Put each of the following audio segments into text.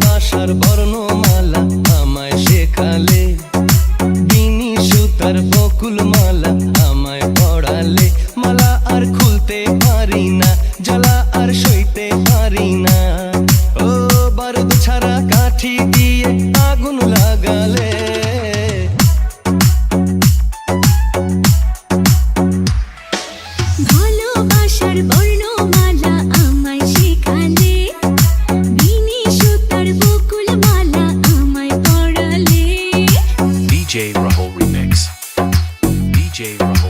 ভালোবাসার বর্ণমালা আমায় শেখালে। বিনি সুতার বকুল মালা আমায় পড়ালে। মালা আর খুলতে পারি না, জ্বালা আর সইতে পারি না। ও ছাড়া কাঠি দিয়ে আগুন লাগালে। ভালোবাসার বর্ণ J. Rumble.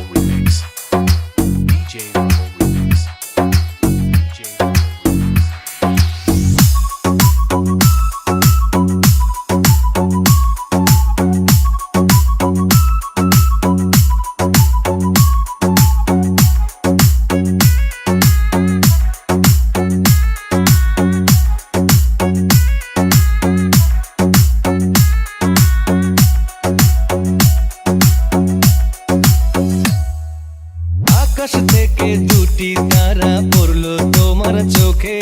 আকাশ থেকে দুটি তারা পড়ল তোমার চোখে।